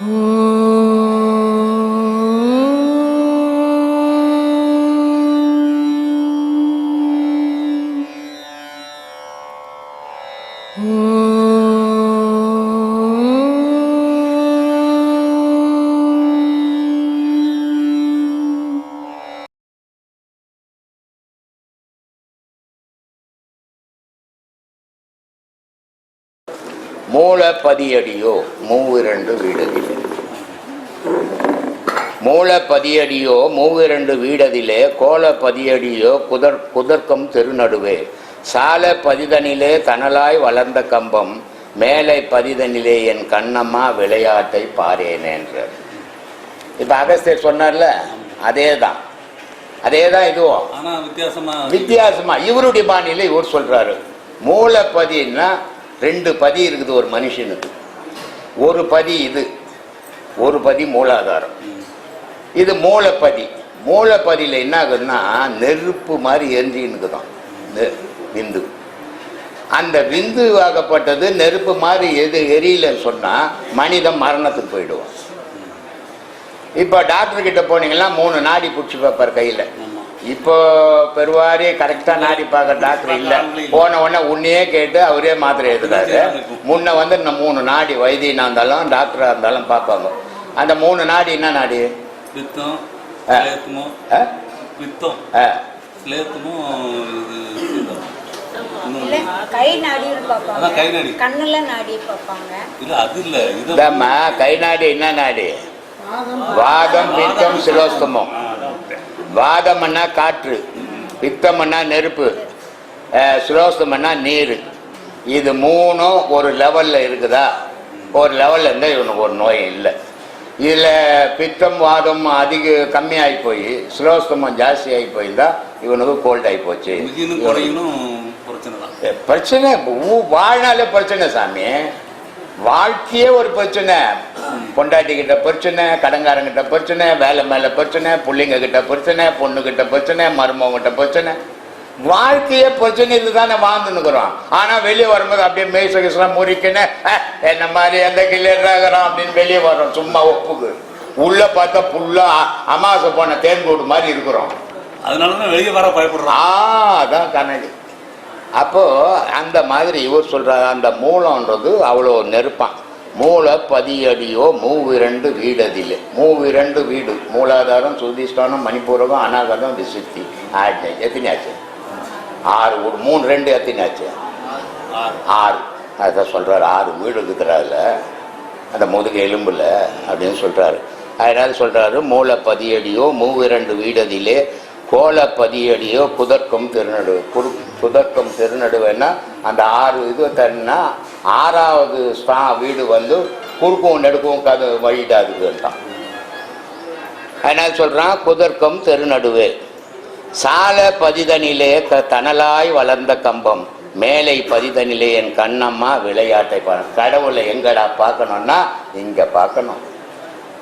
மூலப்பதியடியோ பதியடியோ வீடதிலே மூலப்பதியடியோ மூவிரண்டு வீடதிலே கோலப்பதியடியோ குதர் குதர்க்கம் திருநடுவே. சால பதிதனிலே தனலாய் வளர்ந்த கம்பம் மேலை பதிதனிலே என் கண்ணம்மா விளையாட்டை பாரேனேன்றார் இப்ப அகஸ்தியர் சொன்னார்ல அதே தான் அதே தான் இதுவும் வித்தியாசமா வித்தியாசமா. இவருடைய பாணியில இவர் சொல்றாரு. மூலப்பதின்னா ரெண்டு பதி இருக்குது ஒரு மனுஷனுக்கு. ஒரு பதி இது ஒரு பதி மூலாதாரம். இது மூலப்பதி. மூலப்பதியில் என்ன ஆகுதுன்னா நெருப்பு மாதிரி எரிஞ்சின்னு தான் விந்து. அந்த விந்து ஆகப்பட்டது நெருப்பு மாதிரி எது எரியலன்னு சொன்னா மனிதன் மரணத்துக்கு போயிடுவான். இப்போ டாக்டர் கிட்ட போனீங்கன்னா மூணு நாடி பிடிச்சி பார்ப்பார் கையில். இப்போ பெருவாரி கரெக்டாக நாடி பார்க்க டாக்டர் இல்லை. போன உடனே உன்னையே கேட்டு அவரே மாத்திரை எழுதுறாரு முன்ன வந்து இந்த மூணு நாடி வைத்தியனா இருந்தாலும் டாக்டராக இருந்தாலும் பார்ப்பாங்க. அந்த மூணு நாடி என்ன நாடி? பித்தம் ஆ? பித்தம். கை நாடி. கண்ணுல நாடி பார்ப்பாங்க. இல்ல அது இல்ல. கை நாடி என்ன நாடி? வாதம். பித்தம் சிரோஸ்தமம் வாதம்னா காற்று பித்தம்னா நெருப்பு அஹ், சிரோஸ்தமன்னா நீர். இது மூணும் ஒரு லெவலில் இருக்குதா? ஒரு லெவலில் இருந்தால் இவனுக்கு ஒரு நோய் இல்லை. இதில் பித்தம் வாதம் அதிக கம்மியாகி போய் சிரோஸ்தமம் ஜாஸ்தி ஆகி போயிருந்தா இவனுக்கு கோல்ட் ஆகி போச்சு பிரச்சனை வாழ்நாளே பிரச்சனை சாமி. வாழ்க்கையே ஒரு பிரச்சனை. பொண்டாட்டி கிட்ட பிரச்சனை கடங்காரங்கிட்ட பிரச்சனை வேலை மேல பிரச்சனை பிள்ளைங்க கிட்ட பிரச்சனை பொண்ணு கிட்ட பிரச்சனை மருமக கிட்ட பிரச்சனை. வாழ்க்கையே பிரச்சனை இதுதானே வாழ்ந்துன்னுக்குறோம் ஆனா வெளியே வரும்போது அப்படியே மேய்ச கிசலாம் முறிக்கின்னு "அஹ், என்ன மாதிரி எந்த கிளியராகிறோம் அப்படின்னு வெளியே வரோம் சும்மா ஒப்புக்கு. உள்ள பார்த்தா புல்லா அமாவாசை போன தேன்கூடு மாதிரி இருக்கிறோம். அதனாலதான் வெளியே வர பயப்படுறான் ஆ அதான் கண்ணாடி அப்போ அந்த மாதிரி இவர் சொல்றாரு அந்த மூலம்ன்றது அவ்வளோ நெருப்பான். மூல பதியடியோ மூவிரண்டு வீடதில்லை. மூவிரண்டு வீடு. மூலாதாரம் சுதிஷ்டானம் மணிப்பூரகம் அனாகதம் விசுத்தி. ஆச்சு? எத்தனையாச்சு ஆறு வீடு மூணு ரெண்டு எத்தனையாச்சு ஆறு. அதான் சொல்றாரு ஆறு வீடு இருக்கிறாருல அந்த முதுகு எலும்பில் அப்படின்னு சொல்கிறாரு அதனால சொல்கிறாரு மூல பதியடியோ மூவிரண்டு வீடதிலே கோல பதியடியோ குதர்க்கம் திருநடு குரு புதர்க்கம் திருநடுவேன்னா அந்த ஆறு இது தன்னா ஆறாவது ஸ்டா வீடு வந்து குறுக்கும் நெடுக்கும் கது வழிடாதுன்றான் அதனால சொல்கிறான் குதர்க்கம் திருநடுவே. சால பதிதனிலே தனலாய் வளர்ந்த கம்பம். மேலை பதிதனிலே என் கண்ணம்மா விளையாட்டை பா கடவுளை எங்கடா பார்க்கணும்னா இங்க பார்க்கணும்.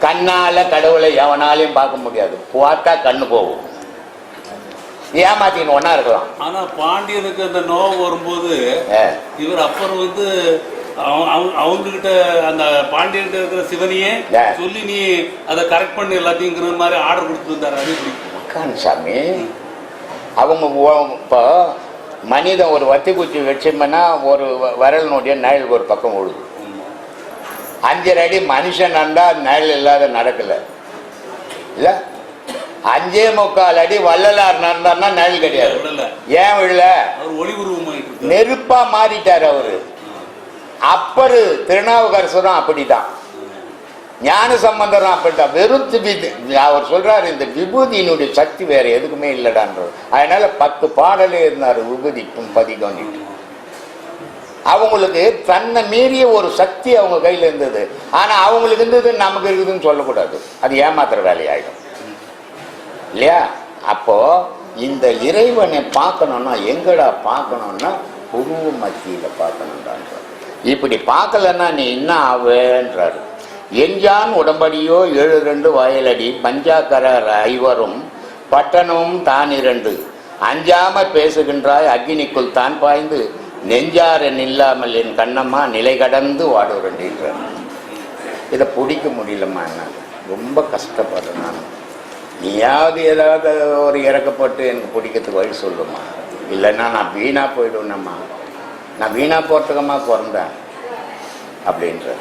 கண்ணால கடவுளை எவனாலையும் பார்க்க முடியாது. பார்த்தா கண்ணு போகும். ஏமாத்தின்னு ஒன்னா இருக்கலாம். ஆனா பாண்டியனுக்கு அந்த நோவு வரும்போது இவர் அப்பர் வந்து அவங்க- அவங்க- அவங்க கிட்ட அந்த பாண்டியன் இருக்கிற சிவனையே. சொல்லி நீ அதை கரெக்ட் பண்ணி எல்லாத்தையுங்கிற மாதிரி ஆர்டர் கொடுத்துருந்தாரு அது எப்படி? உட்காந்து சாமி. அவங்க இப்போ மனிதன் ஒரு வத்தி குச்சி வச்சோம்னா ஒரு விரலினுடைய நிழல் ஒரு பக்கம் விழுது அஞ்சரை அடி மனுஷன் நடந்தா நிழல் இல்லாத நடக்கல. இல்ல? அஞ்சே முக்கால் அடி வள்ளலார் நடந்தார்னா நிழல் கிடையாது. ஏன் விழல. நெருப்பா மாறிட்டார் அவரு. அப்பரு திருநாவுக்கரசரும் அப்படிதான். ஞான சம்பந்தரும் அப்படித்தான் வெறும் அவர் சொல்றாரு இந்த விபூதியினுடைய சக்தி வேற எதுக்குமே இல்லடான்றது அதனால பத்து பாடலே இருந்தார் விபூதி பதிகம்னு அவங்களுக்கு தன்னை மீறிய ஒரு சக்தி அவங்க கையில் இருந்தது. ஆனால் அவங்களுக்கு இருந்தது நமக்கு இருக்குதுன்னு சொல்லக்கூடாது. அது ஏமாத்துற வேலையாயிடும். இல்லையா? அப்போ இந்த இறைவனை பார்க்கணும்னா எங்கடா பார்க்கணும்னா குரு மத்தியில் பார்க்கணும்டான்ற இப்படி பார்க்கலன்னா நீ என்ன ஆவேன்றாரு? எஞ்சான் உடம்படியோ ஏழு ரெண்டு வயலடி பஞ்சாக்கரர் ஐவரும் பட்டணமும் தான் இரண்டு அஞ்சாம பேசுகின்றாய் அக்னிக்குள் தான் பாய்ந்து நெஞ்சாரன் இல்லாமல் என் கண்ணம்மா நிலை கடந்து வாடுறேன் இதை பிடிக்க முடியலம்மா என்ன ரொம்ப கஷ்டப்படுறேன் நான். நீயாவது ஏதாவது ஒரு இறக்கப்பட்டு எனக்கு பிடிக்கிறதுக்கு வழி சொல்லுமா. இல்லைன்னா நான் வீணாக போயிடுவேனம்மா. நான் வீணாக போகிறதுக்கம்மா பிறந்தேன். அப்படின்ற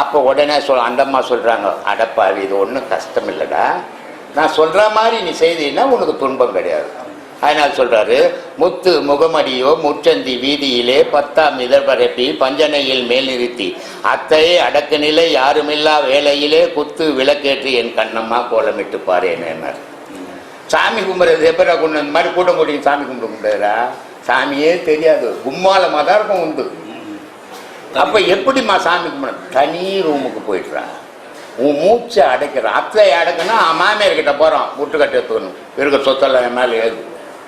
அப்போ உடனே சொல் அண்டம்மா சொல்கிறாங்க அடப்பாவி இது ஒன்றும் கஷ்டம் இல்லைடா நான் சொல்கிற மாதிரி நீ செய்தீன்னா உனக்கு துன்பம் கிடையாது. அதனால் சொல்கிறாரு முத்து முகமடியோ முச்சந்தி வீதியிலே பத்தாம் இதழ் பரப்பி பஞ்சனையில் மேல் நிறுத்தி அத்தையே அடக்க நிலை யாருமில்லா வேலையிலே குத்து விளக்கேற்றி என் கண்ணம்மா கோலமிட்டு பாரேன் சாமி கும்பிட்றது எப்படா கொண்டு இந்த மாதிரி கூட்டம் கூட்டி சாமி கும்பிட முடியாதா சாமியே தெரியாது. கும்மாலமாக தான் இருக்கும் உண்டு. அப்ப எப்படிம்மா சாமி கும்பிடணும்? தனி ரூமுக்கு போயிடுறான். உன் மூச்சை அடைக்கிறான். அத்தை அடைக்கணும் மாமியார் கிட்ட போறான். முட்டுக்கட்டை எடுத்துக்கணும். இருக்க சொத்தெல்லாம் என் மேலே ஏது?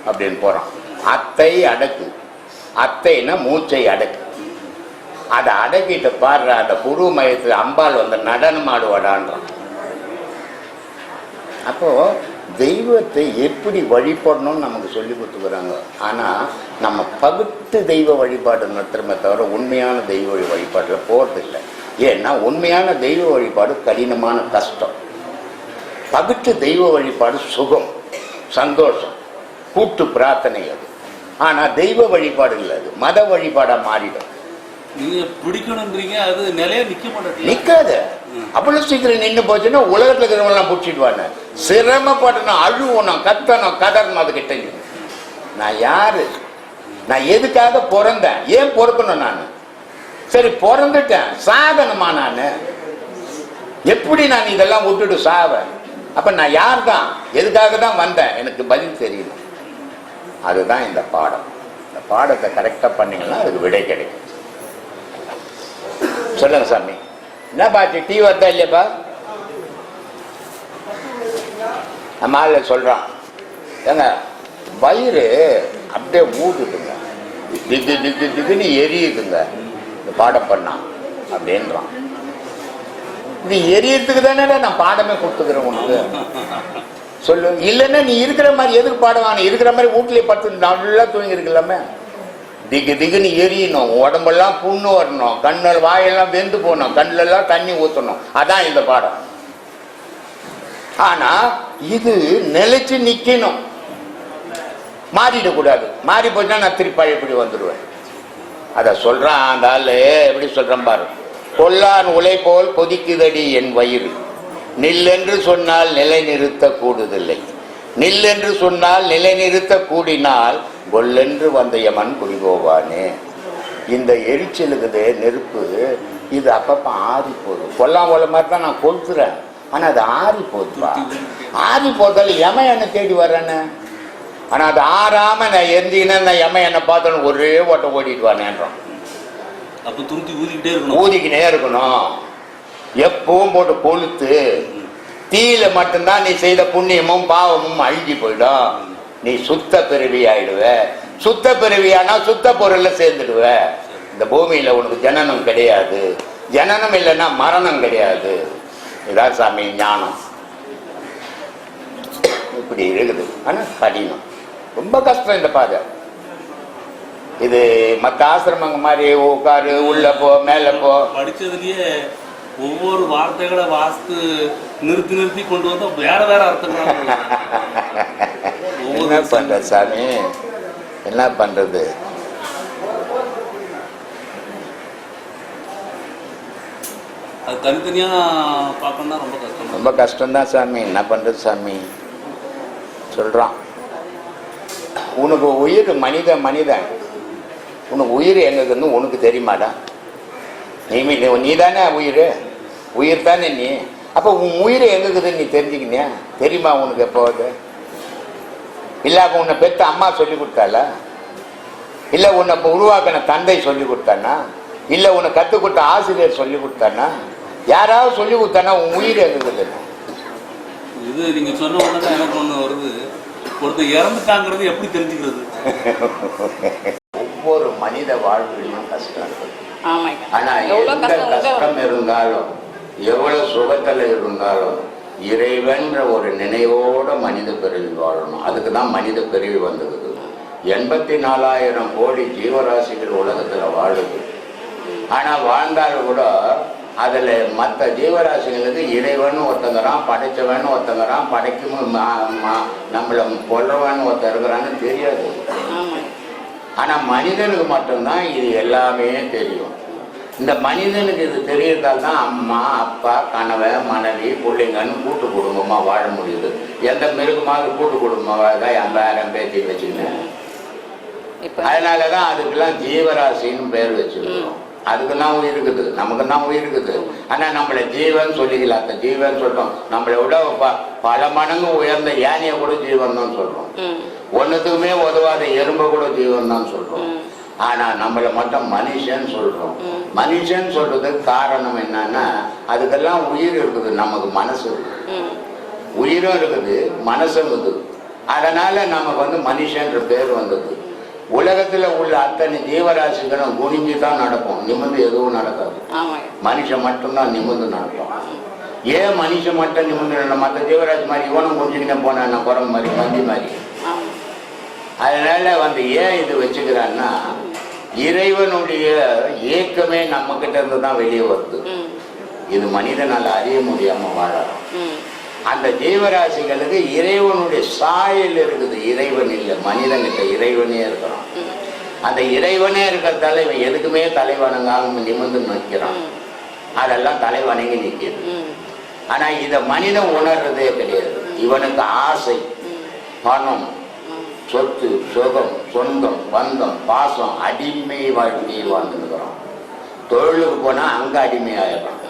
அப்படின்னு போகிறான் அத்தை அடக்கு. அத்தைன்னா மூச்சை அடக்கு. அதை அடக்கிட்டு பாடுற அந்த குரு மயத்தில் அம்பாள் வந்து நடனம் ஆடுவாடான்றான். அப்போ தெய்வத்தை எப்படி வழிபடணும்னு நமக்கு சொல்லி கொடுத்துக்கிறாங்க. ஆனா நம்ம பகுத்து தெய்வ வழிபாடு நடத்துறமே தவிர உண்மையான தெய்வ வழிபாடுல போறதில்லை. ஏன்னா உண்மையான தெய்வ வழிபாடு கடினமான கஷ்டம். பகுத்து தெய்வ வழிபாடு சுகம் சந்தோஷம் கூட்டு பிரார்த்தனை அது. ஆனா தெய்வ வழிபாடு இல்லை அது. மத வழிபாடா மாறிடும். நீங்க பிடிக்கணுன்றீங்க அது நிலையா நிக்க மாட்டேங்குது. நிக்காது. அவ்வளவு சீக்கிரம் நின்று போச்சுன்னா உலகத்துல இருக்கிறவங்களாம் பிடிச்சிடுவாங்க. சிரமப்படணும் அழுவணும் கத்தணும் கதறணும் அதுகிட்ட நான் யாரு? நான் எதுக்காக பிறந்தேன்? ஏன் பொறுக்கணும் நான்? சரி பிறந்துட்டேன். சாகணுமா நான்? எப்படி நான் இதெல்லாம் விட்டுட்டு சாவேன்? அப்ப நான் யார் தான் எதுக்காக தான் வந்தேன்? எனக்கு பதில் தெரியல. அதுதான் இந்த பாடம். இந்த பாடத்தை கரெக்டா பண்ணீங்கன்னா அதுக்கு விடை கிடைக்கும். சொல்லுங்க சாமி. என்ன பாட்டு டீ வருதா இல்லையாப்பா நம்ம ஆள் சொல்கிறான் ஏங்க வயிறு அப்படியே ஊதுதுங்க திக்கு திக்கு திக்குன்னு எரியுதுங்க இந்த பாடம் பண்ணான் அப்படின்றான் இது எரியறதுக்கு தானே நான் பாடமே கொடுத்துக்கிறேன் உனக்கு. சொல்லு. இல்லைன்னா நீ இருக்கிற மாதிரி எதுக்கு பாடுவான் இருக்கிற மாதிரி வீட்லயே படுத்து நல்லா தூங்கி இருக்கலாமே திக்கு திக்குன்னு எரியணும் உடம்பெல்லாம் புண்ணு வரணும் கண்ணில் வாயெல்லாம் வெந்து போகணும் கண்ணிலெல்லாம் தண்ணி ஊற்றணும் அதான் இந்த பாடம். ஆனால் இது நிலைச்சு நிற்கணும் மாறிடக்கூடாது மாறி போச்சுன்னா நான் திருப்பி பழையபடி வந்துடுவேன். அதை சொல்கிறான் அந்த ஆள் எப்படி சொல்கிறேன் பாரு. கொல்லான் உலை போல் கொதிக்குதடி என் வயிறு. நில்லென்று சொன்னால் நிலை நிறுத்த கூடுதில்லை நில்லென்று சொன்னால் நிலை நிறுத்த கூடினால் கொல்லென்று வந்த யமன் குடிபோவானே இந்த எரிச்சலுக்குது நெருப்பு இது அப்பப்ப ஆறி போகுது கொல்லாம் கொல்ல மாதிரி தான் நான் கொளுத்துறேன். ஆனா அது ஆறி போகுதுப்பா ஆறி போறதால யமன் என்ன தேடி வர்றேன்னு? ஆனா அது ஆறாம நான் எரிஞ்சிங்கன்னா நான் யமன் என்ன பார்த்தோன்னு ஒரே ஓட்டம் ஓடிட்டு வானேன்றான் அப்ப துருத்தி ஊதிக்கிட்டே இருக்கணும். ஊதிக்கினே இருக்கணும். எப்பவும் போட்டு கொளுத்து தீயில மட்டும்தான் நீ செய்த புண்ணியமும் பாவமும் அழிஞ்சு போயிடும். நீ சுத்த பிறவி ஆயிடுவ சுத்த பிறவியானா சுத்த பொருள்ல சேர்ந்துடுவ. இந்த பூமியில உனக்கு ஜனனம் கிடையாது. ஜனனம் இல்லைன்னா மரணம் கிடையாது. இதான் சாமி ஞானம். இப்படி இருக்குது. ஆனா கடினம். ரொம்ப கஷ்டம் இந்த பாதை. இது மற்ற ஆசிரமங்க மாதிரி உட்காரு உள்ள போ மேல போ. படிச்சதுலயே ஒவ்வொரு வார்த்தைகளை வாசித்து நிறுத்தி நிறுத்தி கொண்டு வந்தா வேற வேற அர்த்தங்களா. என்ன பண்ற சாமி? என்ன பண்றது? அது தனித்தனியா பார்க்கணும்னா ரொம்ப கஷ்டம். ரொம்ப கஷ்டம்தான் சாமி. என்ன பண்றது சாமி? சொல்றான். உனக்கு உயிர் மனித மனிதன். உனக்கு உயிர் எங்க இருக்குன்னு உனக்கு தெரியுமாடா? நீ நீ தானே உயிர்? உயிர் தானே நீ? அப்போ உன் உயிர் எங்க இருக்குதுன்னு நீ தெரிஞ்சுக்கினியா? தெரியுமா உனக்கு எப்போது இல்லை அப்போ உன்னை பெத்த அம்மா சொல்லி கொடுத்தாளா? இல்லை உன்னை இப்போ உருவாக்கின தந்தை சொல்லி கொடுத்தானா? இல்லை உன்னை கற்றுக் கொடுத்த ஆசிரியர் சொல்லி கொடுத்தானா? யாராவது சொல்லி கொடுத்தானா உன் உயிர் எங்க இருக்குதுன்னு இது நீங்க சொன்ன உடனே தான் எனக்கு ஒண்ணு வருது. ஒருத்தர் இறந்துட்டாங்கிறது எப்படி தெரிஞ்சுக்கிறது? ஒவ்வொரு மனித வாழ்விலும் கஷ்டம் இருக்கு. ஆமாங்க. ஆனா எவ்வளவு எந்த கஷ்டம் இருந்தாலும் எவ்வளவு சுகத்துல இருந்தாலும் இறைவன்ற ஒரு நினைவோட மனித பிறவி வாழணும். அதுக்கு தான் மனித பிறவி வந்தது. எண்பத்தி நாலாயிரம் கோடி ஜீவராசிகள் உலகத்துல வாழுது. ஆனா வாழ்ந்தாலும் கூட அதில் மற்ற ஜீவராசிகளுக்கு இறைவன் ஒருத்தங்கிறான் படைச்சவன் ஒருத்தங்கிறான் படைக்கும் நம்மளை கொல்றவன் ஒருத்தர் இருக்கிறான்னு தெரியாது. ஆனால் மனிதனுக்கு மட்டும்தான் இது எல்லாமே தெரியும். இந்த மனிதனுக்கு இது தெரியறதால தான் அம்மா அப்பா கணவன் மனைவி பிள்ளைங்கன்னு கூட்டு குடும்பமாக வாழ முடியுது. எந்த மிருகமாவது கூட்டு குடும்பமாக தான் என் பேரன் பேத்தி வச்சுக்கினேன் அதனால தான் அதுக்கெல்லாம் ஜீவராசின்னு பேர் வச்சுருக்கோம். அதுக்கெல்லாம் உயிர் இருக்குது. நமக்கெல்லாம் உயிர் இருக்குது. ஆனால் நம்மளை ஜீவன் சொல்லிக்கலாம் அந்த ஜீவன் சொல்கிறோம் நம்மளை விட ப பல மடங்கு உயர்ந்த யானையை கூட ஜீவன் தான் சொல்கிறோம் ஒன்றுத்துக்குமே உதவாத எறும்பை கூட ஜீவன் தான் சொல்கிறோம். ஆனால் நம்மளை மட்டும் மனுஷன் சொல்கிறோம். மனுஷன் சொல்கிறதுக்கு காரணம் என்னன்னா அதுக்கெல்லாம் உயிர் இருக்குது நமக்கு மனசு இருக்குது. உயிரும் இருக்குது மனசும் இருக்குது. அதனால நமக்கு வந்து மனுஷன்ற பேர் வந்தது. உலகத்துல உள்ள அத்தனை ஜீவராசிகளும் குனிஞ்சு தான் நடக்கும் நிமிர்ந்து எதுவும் நடக்காது. மனுஷன் மட்டும்தான் நிமிர்ந்து நடக்கும் ஏன் மனுஷன் மட்டும் நிமிர்ந்து நடக்கும் மற்ற ஜீவராசி மாதிரி இவனும் குனிஞ்சுக்கிட்டே போனான் குரங்கு மாதிரி பந்தி மாதிரி. அதனால வந்து ஏன் இது வச்சுக்கிறான்னா இறைவனுடைய ஏக்கமே நம்ம கிட்ட இருந்து தான் வெளியே வருது. இது மனிதனால் அறிய முடியாம வாழறோம். அந்த ஜீவராசிகளுக்கு இறைவனுடைய சாயல் இருக்குது. இறைவன் இல்லை மனிதன்கிட்ட இறைவனே இருக்கிறான். அந்த இறைவனே இருக்கிறதால இவன் எதுக்குமே தலைவணங்காம நிமிர்ந்து நிற்கிறான். அதெல்லாம் தலைவணங்கி நிற்கிது. ம். ஆனா இதை மனிதன் உணர்றதே கிடையாது. இவனுக்கு ஆசை பணம் சொத்து சுகம் சொந்தம் பந்தம் பாசம் அடிமை வாழ்க்கையை வாழ்ந்துருக்கிறோம் தொழிலுக்கு போனா அங்க அடிமையாயிடுறான்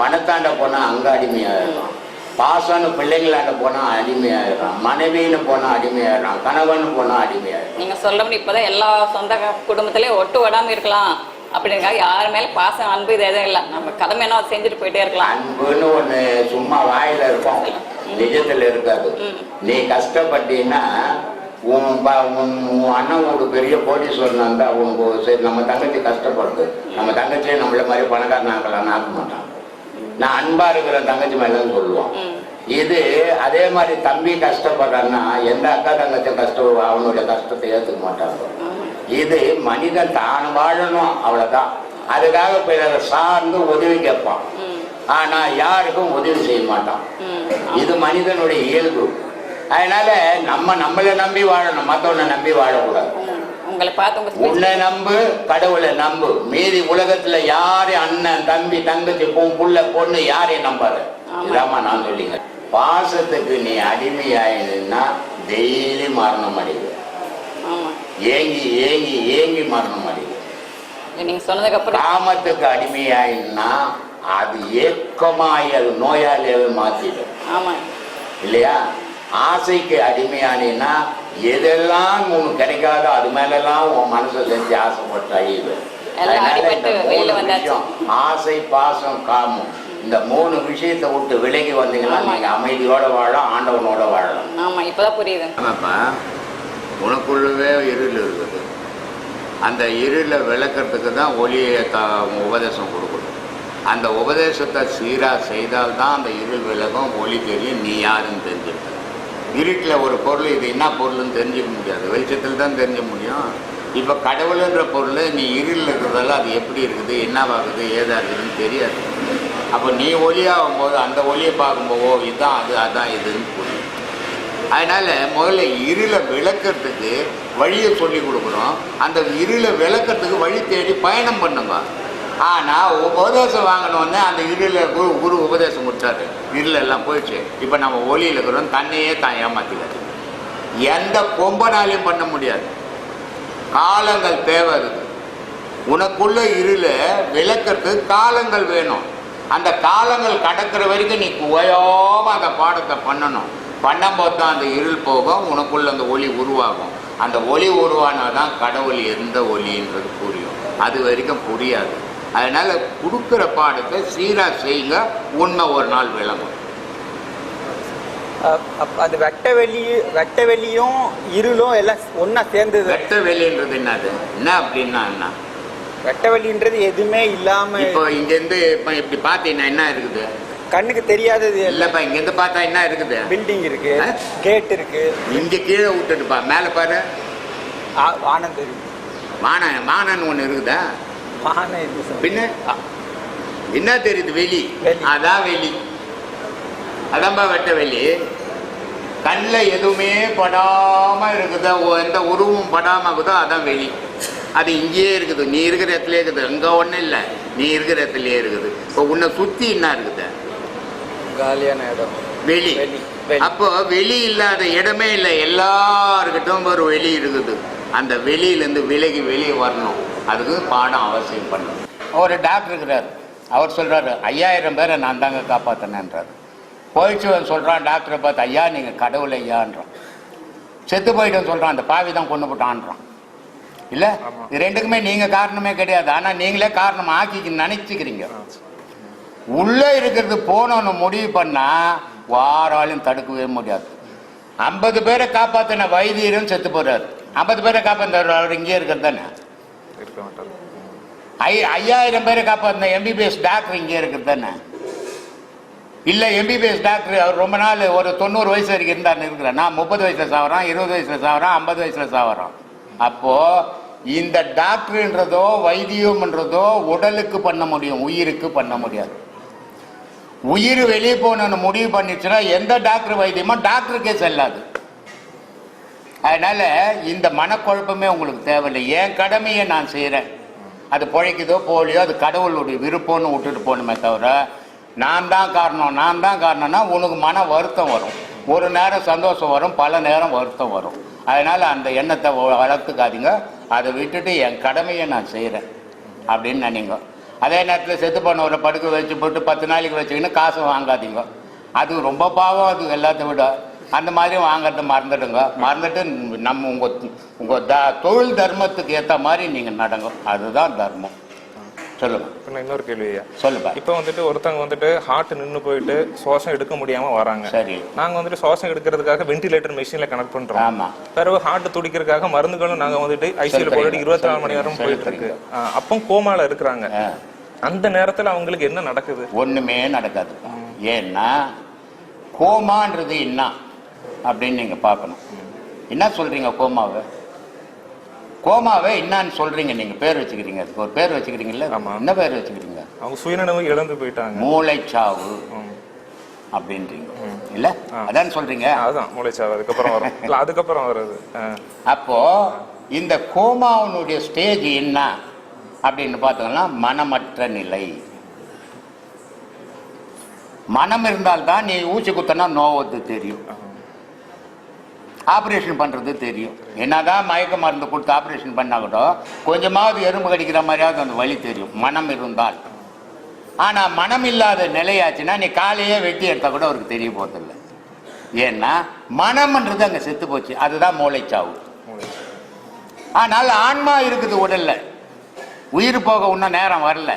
பணத்தாண்ட போனா அங்க அடிமையாயிடுறான் பாசம்னு பிள்ளைங்களாண்ட போனா அடிமையாயிடுறான் மனைவின்னு போனா அடிமையாயிடுறான் கணவன் போனா அடிமையாயிடுறான் நீங்க சொல்றபடி இப்பதான் எல்லா சொந்த குடும்பத்திலயும் ஒட்டு விடாம இருக்கலாம். அப்படிங்க யார் மேல பாசம் அன்பு இது எதுவும் இல்லை. நம்ம கடமை என்ன செஞ்சுட்டு போயிட்டே இருக்கலாம். அன்புன்னு ஒண்ணு சும்மா வாயில இருக்கும். நிஜத்துல இருக்காது. நீ கஷ்டப்பட்டீன்னா உன் ப- உன் உன் அண்ணன் ஒரு பெரிய கோடீஸ்வரன் இருந்தா உனக்கு ஒரு சரி நம்ம தங்கச்சி கஷ்டப்படுது. நம்ம தங்கச்சியை நம்மள மாதிரி பணக்காரன் ஆக்கலாம் ஆக்க மாட்டான். நான் அன்பா இருக்கிற தங்கச்சி மேலன்னு சொல்லுவான். இது அதே மாதிரி தம்பி கஷ்டப்படுறான்னா எந்த அக்கா தங்கச்சி கஷ்டம் அவனுடைய கஷ்டத்தை ஏத்துக்க மாட்டாங்க இது மனிதன் தான் வாழணும் அவ்வளவுதான். அதுக்காக பிறரை சார்ந்து உதவி கேட்பான். ம். ஆனா யாருக்கும் உதவி செய்ய மாட்டான். இது மனிதனுடைய இயல்பு. அதனால நம்ம நம்மளை நம்பி வாழணும் மத்தவனை நம்பி வாழக்கூடாது. உங்களை பார்த்து உன்னை நம்பு கடவுளை நம்பு. மீதி உலகத்துல யாரு அண்ணன் தம்பி தங்கச்சி பொன் புள்ள பொண்ணு யாரையும் நம்பாத? ஆமா. இதாம்மா நான் சொல்லிங்க பாசத்துக்கு நீ அடிமையாயினா டெய்லி மரணம் அடைவு ஏங்கி ஏங்கி ஏங்கி மரணம் அடைவு நீங்க சொன்னதுக்கு அப்புறம் காமத்துக்கு அடிமையாயின்னா அது ஏக்கமாய் அது நோயாளியாவே மாத்திடும். ஆமா. இல்லையா? ஆசைக்கு அடிமையானீன்னா எதெல்லாம் உனக்கு கிடைக்காதோ அது மேலெல்லாம் உன் மனசை செஞ்சு ஆசைப்பட்டு. விஷயம், ஆசை பாசம் காமம். இந்த மூணு விஷயத்தை விட்டு விலகி வந்தீங்கன்னா. நீங்க அமைதியோட வாழலாம் ஆண்டவனோட வாழலாம். ஆமா இப்பதான் புரியுது. ஆமாப்பா உனக்குள்ளவே இருள் இருக்குது. அந்த இருளை விளக்கறதுக்கு தான் ஒளியை த உபதேசம் கொடுக்கணும். அந்த உபதேசத்தை சீராக செய்தால்தான் அந்த இருள் விலகும் ஒளி தெரியும் நீ யாருன்னு தெரிஞ்சுக்க இருட்டில் ஒரு பொருள் இது என்ன பொருள்னு தெரிஞ்சுக்க முடியாது. வெளிச்சத்தில் தான் தெரிஞ்ச முடியும். இப்போ கடவுளுன்ற பொருள் நீ இருளில் இருக்கிறதால அது எப்படி இருக்குது என்னவாகுது ஏதா இருக்குதுன்னு தெரியாது. அப்போ நீ ஒளியாகும் போது அந்த ஒளியை பார்க்கும்போது ஓ இதுதான் அது அதான் இதுன்னு புரியும். அதனால் முதல்ல இருளை விளக்கிறதுக்கு வழியை சொல்லி கொடுக்குறோம் அந்த இருளை விளக்கிறதுக்கு வழி தேடி பயணம் பண்ணுங்க. ஆனால் உபதேசம் வாங்கினோடனே அந்த இருளை குரு குரு உபதேசம் கொடுத்தாரு. இருள் எல்லாம் போயிடுச்சு. இப்போ நம்ம ஒளியில் இருக்கிறோம் தன்னையே தான் ஏமாத்திக்காது எந்த கொம்பனாலையும் பண்ண முடியாது. காலங்கள் தேவை இருக்கு உனக்குள்ள இருளை விளக்கிறதுக்கு காலங்கள் வேணும். அந்த காலங்கள் கடக்கிற வரைக்கும் நீ ஓயாம அந்த பாடத்தை பண்ணணும். பண்ணும்போது தான் அந்த இருள் போகும் உனக்குள்ள அந்த ஒளி உருவாகும். அந்த ஒளி உருவானாதான் கடவுள் எந்த ஒளின்றது புரியும். அது வரைக்கும் புரியாது. அதனால கொடுக்குற பாடத்தை சீரா செய்யுங்க. உண்மை ஒரு நாள் விளங்கும். அது வெட்ட வெளி வெட்ட வெளியும் இருளும் எல்லாம் ஒண்ணா சேர்ந்தது. வெட்ட வெளின்றது என்னது? என்ன அப்படின்னா என்ன? வெட்ட வெளின்றது எதுவுமே இல்லாம இப்போ இங்கேருந்து இப்போ இப்படி பார்த்தீங்கன்னா என்ன இருக்குது? கண்ணுக்கு தெரியாதது இல்லப்பா இங்கேருந்து பார்த்தா என்ன இருக்குது? பில்டிங் இருக்கு? கேட் இருக்கு. இங்க கீழே விட்டுட்டுப்பா. மேலே பாரு. ஆ- வானம் தெரியும் மான மானன்னு ஒன்று இருக்குதா? பின்ன என்ன தெரியுது வெளி. அதான் வெளி. அதான்பா வெட்ட வெளி. கண்ணில் எதுவுமே படாம இருக்குதோ. எந்த உருவம் படாம இருக்குதோ. அதான் வெளி. அது இங்கேயே இருக்குது. நீ இருக்கிற இடத்துலயே இருக்குது. அங்க ஒண்ணும் இல்லை. நீ இருக்கிற இடத்துலயே இருக்குது. இப்போ உன்னை சுத்தி என்ன இருக்குது? காலியான இடம். வெளி. வெளி, வெளி. அப்போ வெளி இல்லாத இடமே இல்லை. எல்லாருக்கிட்டும் ஒரு வெளி இருக்குது. அந்த வெளியிலேருந்து விலகி வெளியே வரணும். அதுக்கு பாடம் அவசியம் பண்ணணும். ஒரு டாக்டர் இருக்கிறார். அவர் சொல்றாரு ஐயாயிரம் பேரை நான் தாங்க காப்பாற்றினேன்றார் போயிடுச்சு சொல்றான் டாக்டரை பார்த்து ஐயா நீங்க கடவுள் ஐயான்றான். செத்து போயிட்டேன்னு சொல்றான் அந்த பாவி தான் கொண்டு போட்டான்றான் இல்ல? இது ரெண்டுக்குமே நீங்க காரணமே கிடையாது. ஆனா நீங்களே காரணம் ஆக்கி நினைச்சுக்கிறீங்க. உள்ள இருக்கிறது போனோன்னு முடிவு பண்ணா வாராலும் தடுக்கவே முடியாது. ஐம்பது பேரை காப்பாத்தின வைத்தியரும் செத்து போறாரு. ஐம்பது பேரை காப்பாத்த அவர் இங்கே இருக்கிறது தானே? ஐ ஐயாயிரம் பேரை காப்பாந்த எம்பிபிஎஸ் டாக்டர் இங்கே இருக்கிறது தானே? இல்லை எம்பிபிஎஸ் டாக்டர் அவர் ரொம்ப நாள் ஒரு தொண்ணூறு வயசு வரைக்கும் இருந்தார் இருக்கிறேன் நான் முப்பது வயசில் சாவறான் இருபது வயசில் சாவறான் ஐம்பது வயசில் சாவறான் அப்போது இந்த டாக்டர்ன்றதோ வைத்தியம்ன்றதோ உடலுக்கு பண்ண முடியும் உயிருக்கு பண்ண முடியாது. உயிர் வெளியே போகணும்னு முடிவு பண்ணிச்சுன்னா எந்த டாக்டர் வைத்தியமோ டாக்டருக்கே செல்லாது. அதனால இந்த மனக்குழப்பமே உங்களுக்கு தேவையில்லை. என் கடமையை நான் செய்கிறேன் அது பிழைக்குதோ போலியோ அது கடவுளுடைய விருப்பம்னு விட்டுட்டு போகணுமே தவிர நான் தான் காரணம் நான் தான் காரணம்னா உனக்கு மன வருத்தம் வரும். ஒரு நேரம் சந்தோஷம் வரும் பல நேரம் வருத்தம் வரும். அதனால் அந்த எண்ணத்தை வளர்த்துக்காதீங்க. அதை விட்டுட்டு என் கடமையை நான் செய்கிறேன் அப்படின்னு நினைங்க. அதே நேரத்தில் செத்து பண்ணுவோம் படுக்க வச்சு போட்டு பத்து நாளைக்கு வச்சுக்கின்னு காசு வாங்காதீங்க. அது ரொம்ப பாவம். அது எல்லாத்த விட அந்த மாதிரி வாங்குறத மறந்துடுங்க. மறந்துட்டு நம்ம உங்கள் உங்கள் த தொழில் தர்மத்துக்கு ஏற்ற மாதிரி நீங்கள் நடங்க. அதுதான் தர்மம். சொல்லுங்க. இப்போ நான் இன்னொரு கேள்வி சொல்லுப்பா இப்போ வந்துட்டு ஒருத்தவங்க வந்துட்டு ஹார்ட் நின்னு போயிட்டு சுவாசம் எடுக்க முடியாம வராங்க. சரி. நாங்க வந்துட்டு சுவாசம் எடுக்கிறதுக்காக வென்டிலேட்டர் மிஷின்ல கனெக்ட் பண்றோம். ஆமா. பிறகு ஹார்ட் துடிக்கிறதுக்காக மருந்துகளும் நாங்க வந்துட்டு ஐசியூல போயிட்டு இருபத்தி நாலு மணி நேரம் போயிட்டு இருக்கு அப்போ கோமால இருக்கிறாங்க. அந்த நேரத்துல அவங்களுக்கு என்ன நடக்குது? ஒண்ணுமே நடக்காது. ஏன்னா கோமான்றது என்ன? அப்படின்னு நீங்க பார்க்கணும். என்ன சொல்றீங்க கோமாவை? கோமாவை என்னன்னு சொல்றீங்க நீங்க பேர் வச்சுக்கிறீங்க. அதுக்கு ஒரு பேர் வச்சுக்கிறீங்கல்ல. என்ன பேர் வச்சுக்கிறீங்க? அவங்க சுயநினைவு இழந்து போயிட்டாங்க. மூளைச்சாவு. அப்படின்றீங்க. இல்ல. அதான் சொல்றீங்க? அதுதான் மூளைச்சாவு. அதுக்கப்புறம் வரும். இல்ல அதுக்கப்புறம் வருது ஆ. அப்போ இந்த கோமாவனுடைய ஸ்டேஜ் என்ன? அப்படின்னு பார்த்தோம்னா மனமற்ற நிலை. மனம் இருந்தால்தான் நீ ஊசி குத்தனா நோவது தெரியும். ஆப்ரேஷன் பண்ணுறது தெரியும். என்னதான் மயக்க மருந்து கொடுத்து ஆப்ரேஷன் பண்ணால் கூட கொஞ்சமாவது எறும்பு கடிக்கிற மாதிரியாவது அந்த வலி தெரியும். மனம் இருந்தால். ஆனால் மனம் இல்லாத நிலையாச்சுன்னா நீ காலையே வெட்டி எடுத்தால் கூட அவருக்கு தெரிய போதில்லை ஏன்னா மனம்ன்றது அங்கே செத்து போச்சு. அதுதான் மூளைச்சாவு. மூளை. ஆனால் ஆன்மா இருக்குது உடல்ல. உயிர் போக இன்னும் நேரம் வரல.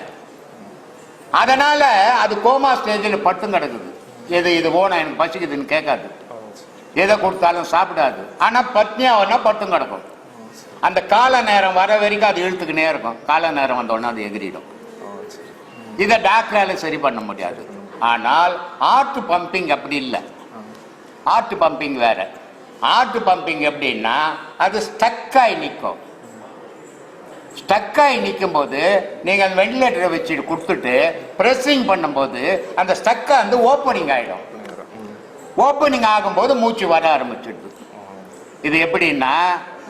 அதனால அது கோமா ஸ்டேஜில் பட்டும் கிடக்குது எது இது போனா எனக்கு பசிக்குதுன்னு கேட்காது. எதை கொடுத்தாலும் சாப்பிடாது. ஆனால் பத்னியாக வேணா பட்டும் கிடக்கும். அந்த கால நேரம் வர வரைக்கும் அது இழுத்துக்கினே இருக்கும். கால நேரம் வந்தோடனே அது எகிரிடும். இதை டாக்டரால சரி பண்ண முடியாது. ஆனால் ஆர்ட் பம்பிங் அப்படி இல்லை. ஆர்ட் பம்பிங் வேற. ஆர்ட் பம்பிங் எப்படின்னா அது ஸ்டக்காகி நிற்கும். ஸ்டக்காகி நிற்கும் போது நீங்கள் அந்த வெண்டிலேட்டரை வச்சுட்டு கொடுத்துட்டு ப்ரெஸ்ஸிங் பண்ணும்போது அந்த ஸ்டக்கை வந்து ஓப்பனிங் ஆகிடும் ஓப்பனிங் ஆகும்போது மூச்சு வர ஆரம்பிச்சிடுது. இது எப்படின்னா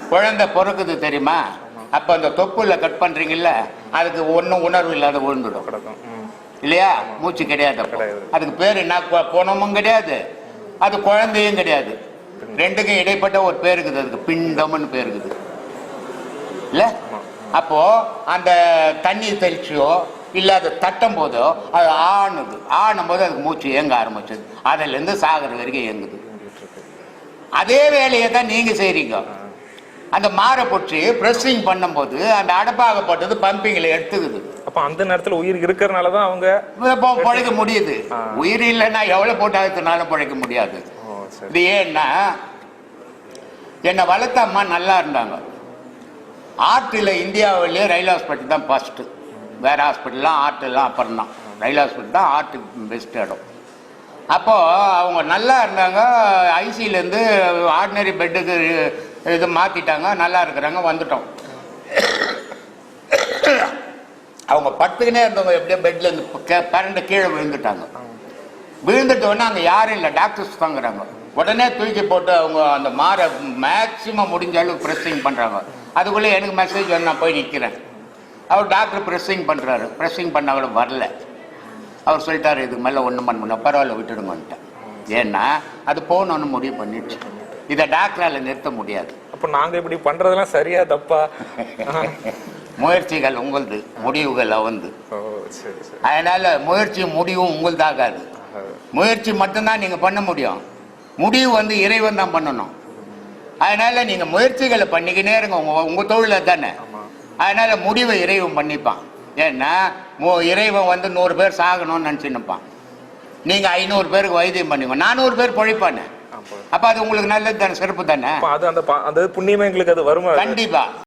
குழந்தை பிறக்குது தெரியுமா? அப்போ அந்த தொப்புல கட் பண்ணுறீங்கல்ல அதுக்கு ஒன்றும் உணர்வு இல்லாத விழுந்துடும். இல்லையா? மூச்சு கிடையாது. அதுக்கு பேர் என்ன? பொணமும் கிடையாது. அது குழந்தையும் கிடையாது. ரெண்டுக்கும் இடைப்பட்ட ஒரு பேர் இருக்குது. அதுக்கு பிண்டம்னு பேர் இருக்குது. இல்ல? அப்போ அந்த தண்ணி தெளிச்சியோ இல்ல அது தட்டும் போதோ அது ஆணுது. ஆணும் போது அதுக்கு மூச்சு இயங்க ஆரம்பிச்சது. அதுல இருந்து சாகர வரைக்கும் இயங்குது. அதே வேலையை தான் நீங்க செய்றீங்க. அந்த மாரை பொற்றி ப்ரெஸ்ஸிங் பண்ணும்போது அந்த அடப்பாகப்பட்டது பம்பிங்கில் எடுத்துக்குது. அப்ப அந்த நேரத்துல உயிர் இருக்கிறனால தான் அவங்க இப்போ பிழைக்க முடியுது. உயிர் இல்லைன்னா எவ்வளவு போட்டு அழுத்தினாலும் பிழைக்க முடியாது. இது ஏன்னா என்னை வளர்த்த அம்மா நல்லா இருந்தாங்க. ஆர்ட்டில் இந்தியாவிலேயே ரயில் ஹாஸ்பிட்டல் தான் ஃபஸ்ட்டு வேற ஹாஸ்பிட்டல்லாம் ஆர்ட்லாம் அப்புறம் தான் ரயில் ஹாஸ்பிட்டல் தான் ஆர்ட் பெஸ்ட் இடம். அப்போது அவங்க நல்லா இருந்தாங்க. ஐசியிலேருந்து ஆர்டினரி பெட்டுக்கு இது மாற்றிட்டாங்க நல்லா இருக்கிறாங்க. வந்துட்டோம். அவங்க படுத்துக்கினே இருந்தவங்க எப்படியோ பெட்ல இருந்து பரண்டு கீழே விழுந்துட்டாங்க. விழுந்துட்ட உடனே அங்கே யாரும் இல்லை. டாக்டர்ஸ் தாங்குறாங்க. உடனே தூக்கி போட்டு அவங்க அந்த மாற மேக்சிமம் முடிஞ்ச அளவுக்கு ப்ரெஸ்ஸிங் பண்ணுறாங்க அதுக்குள்ளே எனக்கு மெசேஜ் வந்து நான் போய் நிற்கிறேன் அவர் டாக்டர் ப்ரெஸ்ஸிங் பண்ணுறாரு ப்ரெஸ்ஸிங் பண்ண கூட வரல. அவர் சொல்லிட்டாரு இதுக்கு மேலே ஒன்றும் பண்ண முடியல. பரவாயில்ல விட்டுடுங்கன்ட்டேன் ஏன்னா அது போகணுன்னு முடிவு பண்ணிடுச்சு. இதை டாக்டரால் நிறுத்த முடியாது. அப்ப நாங்க இப்படி பண்றதெல்லாம் சரியா தப்பா? முயற்சிகள் உங்களது முடிவுகள் அவந்து. அதனால முயற்சி முடிவும் உங்களுதாகாது. முயற்சி மட்டும்தான் நீங்க பண்ண முடியும். முடிவு வந்து இறைவன் தான் பண்ணணும். அதனால நீங்க முயற்சிகளை பண்ணிக்கினே இருங்க. உங்க உங்க தொழில தானே அதனால முடிவை இறைவன் பண்ணிப்பான். ஏன்னா இறைவன் வந்து நூறு பேர் சாகணும்னு நினச்சின்னுப்பான். நீங்க ஐநூறு பேருக்கு வைத்தியம் பண்ணுங்க நானூறு பேர் பொழைப்பானே. அப்ப அது உங்களுக்கு நல்லது தானே சிறப்பு தானே? அது அந்த அந்த புண்ணியமே எங்களுக்கு அது வருமா? அது? கண்டிப்பா.